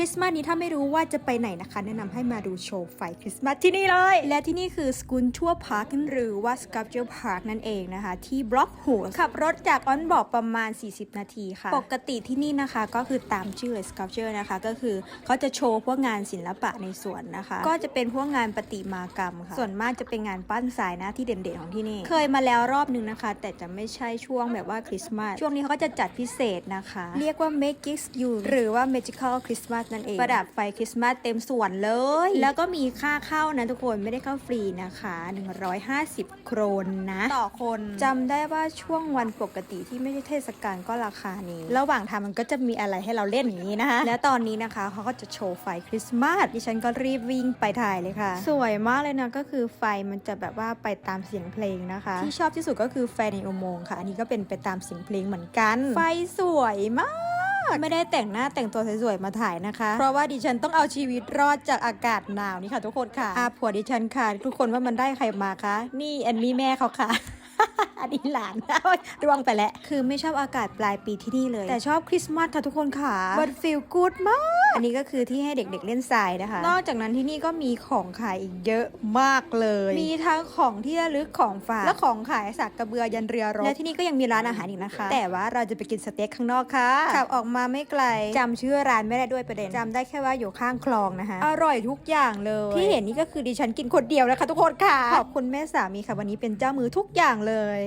คริสต์มาสนี้ถ้าไม่รู้ว่าจะไปไหนนะคะ แนะนำให้มาดูโชว์ไฟคริสต์มาสที่นี่เลย และที่นี่คือสกุลชั่วพาร์คหรือว่าสกับเจอร์พาร์คนั่นเองนะคะ ที่บล็อกหัวขับรถจากออนบอกประมาณ 40 นาทีค่ะ ปกติที่นี่นะคะก็คือตามชื่อเลย sculpture นะคะ ก็คือเขาจะโชว์พวกงานศิลปะในสวนนะคะ ก็จะเป็นพวกงานประติมากรรมค่ะ ส่วนมากจะเป็นงานปั้นทรายนะที่เด่นๆของที่นี่ เคยมาแล้วรอบนึงนะคะ แต่จะไม่ใช่ช่วงแบบว่าคริสต์มาสช่วงนี้เขาก็จะจัดพิเศษนะคะ เรียกว่า Make It You หรือว่า Magical Christmas นั่นเองประดับไฟคริสต์มาสเต็มสวนเลย แล้วก็มีค่าเข้านะทุกคนไม่ได้เข้าฟรีนะคะ 150 โครนนะ ต่อคนจำได้ว่าช่วงวันปกติที่ไม่ใช่เทศกาลก็ราคานี้ ระหว่างทางมันก็จะมีอะไรให้เราเล่นอย่างนี้นะคะและตอนนี้นะคะเขาก็จะโชว์ไฟคริสต์มาสดิฉันก็รีบวิ่งไปถ่ายเลยค่ะ สวยมากเลยนะก็คือไฟมันจะแบบว่าไปตามเสียงเพลงนะคะ ที่ชอบที่สุดก็คือไฟในอุโมงค์ค่ะ อันนี้ก็เป็นไปตามเสียงเพลงเหมือนกัน ไฟสวยมาก ไม่ได้แต่งหน้าแต่งตัวสวยๆมาถ่ายนะคะ เพราะว่าดิฉันต้องเอาชีวิตรอดจากอากาศหนาวนี่ค่ะ ทุกคนค่ะอาผัวดิฉันค่ะ ทุกคนว่ามันได้ใครมาคะ นี่แอนนี่แม่เขาค่ะอันนี้หลานโอ๊ยร่วงไปแล้ว คือไม่ชอบอากาศปลายปีที่นี่เลย แต่ชอบคริสต์มาสค่ะทุกคนค่ะมันฟีลกูดมาก อันนี้ก็คือที่ให้เด็กๆเล่นทรายนะคะ นอกจากนั้นที่นี่ก็มีของขายอีกเยอะมากเลย มีทั้งของที่ระลึกของฝากและของขายสักกระเบือยันเรือรบและที่นี่ก็ยังมีร้านอาหารอีกนะคะ แต่ว่าเราจะไปกินสเต็กข้างนอกค่ะขับออกมาไม่ไกลจำชื่อร้านไม่ได้ด้วยประเด็นจำได้แค่ว่าอยู่ข้างคลองนะคะ อร่อยทุกอย่างเลย ที่เห็นนี่ก็คือดิฉันกินคนเดียวนะคะทุกคนค่ะ ขอบคุณแม่สามีค่ะวันนี้เป็นเจ้ามือทุกอย่างเลย